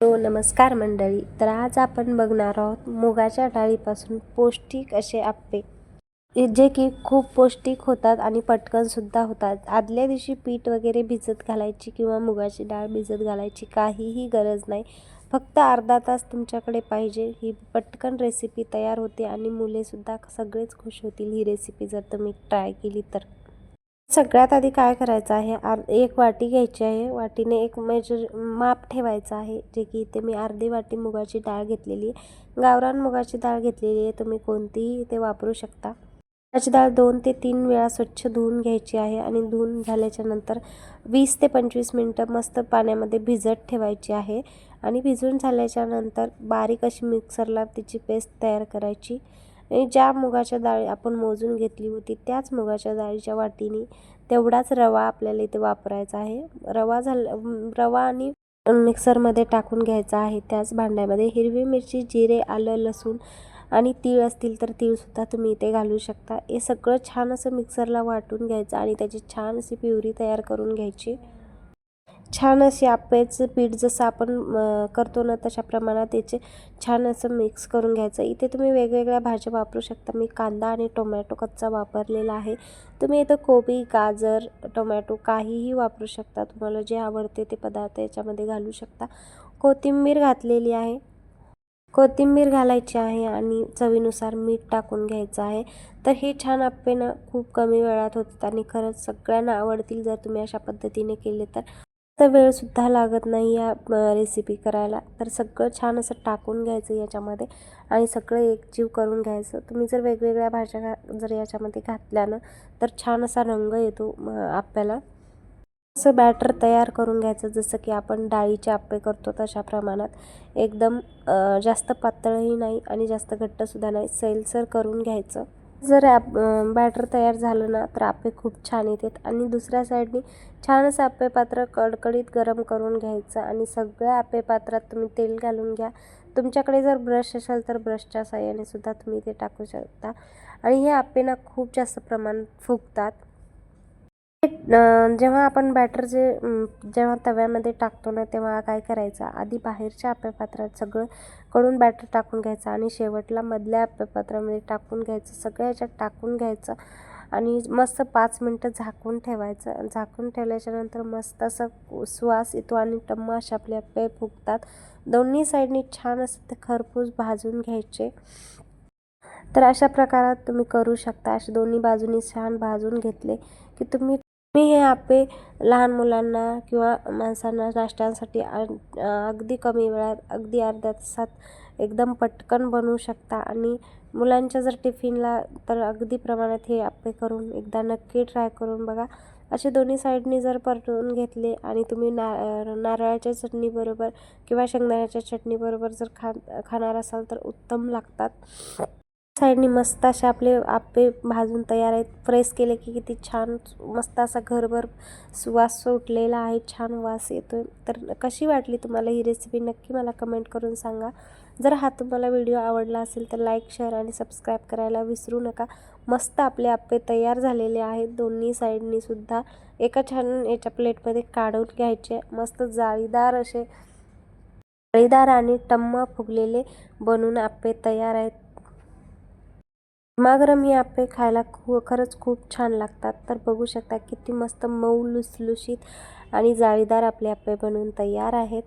हो नमस्कार मंडळी. तर आज आपण बघणार आहोत मुगाच्या डाळीपासून पौष्टिक असे आप्पे. जे की खूप पौष्टिक होतात आणि पटकनसुद्धा होतात. आदल्या दिवशी पीठ वगैरे भिजत घालायची किंवा मुगाची डाळ भिजत घालायची काहीही गरज नाही. फक्त अर्धा तास तुमच्याकडे पाहिजे. ही पटकन रेसिपी तयार होते आणि मुलेसुद्धा सगळेच खुश होतील. ही रेसिपी जर तुम्ही ट्राय केली तर. सगळ्यात आधी काय करायचं आहे? आर एक वाटी घ्यायची आहे. वाटीने एक मेजर माप ठेवायचं आहे जे की इथे मी अर्धी वाटी मुगाची डाळ घेतलेली आहे. गावरान मुगाची डाळ घेतलेली आहे. तुम्ही कोणतीही इथे वापरू शकता. मुगाची डाळ दोन ते तीन वेळा स्वच्छ धुवून घ्यायची आहे आणि धुवून झाल्याच्यानंतर वीस ते पंचवीस मिनटं मस्त पाण्यामध्ये भिजत ठेवायची आहे आणि भिजून झाल्याच्यानंतर बारीक अशी मिक्सरला तिची पेस्ट तयार करायची. आणि ज्या मुगाच्या डाळी आपण मोजून घेतली होती त्याच मुगाच्या डाळीच्या वाटीने तेवढाच रवा आपल्याला इथे वापरायचा आहे. रवा झाला रवा आणि मिक्सरमध्ये टाकून घ्यायचा आहे. त्याच भांड्यामध्ये हिरवी मिरची जिरे आलं लसूण आणि तीळ असतील तर तीळसुद्धा तुम्ही इथे घालू शकता. हे सगळं छान असं मिक्सरला वाटून घ्यायचं आणि त्याची छान अशी प्युरी तयार करून घ्यायची. छान असे आप्याचं पीठ जसं आपण करतो ना तशा प्रमाणात त्याचे छान असं मिक्स करून घ्यायचं. इथे तुम्ही वेगवेगळ्या भाज्या वापरू शकता. मी कांदा आणि टोमॅटो कच्चा वापरलेला आहे. तुम्ही इथं कोबी गाजर टोमॅटो काहीही वापरू शकता. तुम्हाला जे आवडते ते पदार्थ याच्यामध्ये घालू शकता. कोथिंबीर घातलेली आहे. कोथिंबीर घालायची आहे आणि चवीनुसार मीठ टाकून घ्यायचं आहे. तर हे छान आप्पे ना खूप कमी वेळात होतात आणि खरंच सगळ्यांना आवडतील जर तुम्ही अशा पद्धतीने केले तर. तर वेळसुद्धा लागत नाही या रेसिपी करायला. तर सगळं छान असं टाकून घ्यायचं याच्यामध्ये आणि सगळं एकजीव करून घ्यायचं. तुम्ही जर वेगवेगळ्या भाज्या घा जर याच्यामध्ये घातल्यानं तर छान असा रंग येतो आपल्याला. असं बॅटर तयार करून घ्यायचं जसं की आपण डाळीचे आप्पे करतो तशा प्रमाणात. एकदम जास्त पातळही नाही आणि जास्त घट्टसुद्धा नाही. सैलसर करून घ्यायचं. जर ॲप बॅटर तयार झालं ना तर आप्पे खूप छान येतात. आणि दुसऱ्या साईडनी छान असं आप्पे पात्र कडकडीत गरम करून घ्यायचं आणि सगळ्या आप्पे पात्रात तुम्ही तेल घालून घ्या. तुमच्याकडे जर ब्रश असेल तर ब्रशच्या साह्याने सुद्धा तुम्ही ते टाकू शकता. आणि हे आपेना खूप जास्त प्रमाणात फुगतात. जेव्हा आपण बॅटर जे जेव्हा तव्यामध्ये टाकतो ना तेव्हा काय करायचं? आधी बाहेरच्या पात्रात सगळं कडून बॅटर टाकून घ्यायचं आणि शेवटला मधल्या पात्रामध्ये टाकून घ्यायचं. सगळ्या ह्याच्यात टाकून घ्यायचं आणि मस्त पाच मिनटं झाकून ठेवायचं. झाकून ठेवल्याच्यानंतर मस्त असं सुवास येतो आणि टम्म असे आपले आप्पे फुगतात. दोन्ही साईडनी छान असं ते खरपूस भाजून घ्यायचे. तर अशा प्रकारात तुम्ही करू शकता. असे दोन्ही बाजूनी छान भाजून घेतले की तुम्ही मी हे आप्पे लहान मुलांना किंवा माणसांना नाश्त्यांसाठी अगदी कमी वेळात अगदी अर्ध्या तासात एकदम पटकन बनवू शकता. आणि मुलांच्या जर टिफिनला तर अगदी प्रमाणात हे आप्पे करून एकदा नक्की ट्राय करून बघा. असे दोन्ही साईडनी जर परतून घेतले आणि तुम्ही ना नारळाच्या चटणीबरोबर किंवा शेंगदाण्याच्या चटणीबरोबर जर खा खाणार असाल तर उत्तम लागतात. साईडनी मस्त असे आपले आप्पे भाजून तयार आहेत. फ्रेश केले की किती छान मस्त असा घरभर सुवास सुटलेला आहे छान वास येतो तर कशी वाटली तुम्हाला ही रेसिपी नक्की मला कमेंट करून सांगा. जर हा तुम्हाला व्हिडिओ आवडला असेल तर लाईक शेअर आणि सबस्क्राईब करायला विसरू नका. मस्त आपले आप्पे तयार झालेले आहेत. दोन्ही साईडनी सुद्धा एका छान याच्या प्लेटमध्ये काढून घ्यायचे. मस्त जाळीदार असे जाळीदार आणि टम्म फुगलेले बनून आप्पे तयार आहेत. गरमागरम हे आप्पे खायला खू खरंच खूप छान लागतात. तर बघू शकता किती मस्त मऊ लुसलुशीत आणि जाळीदार आपले आप्पे बनवून तयार आहेत.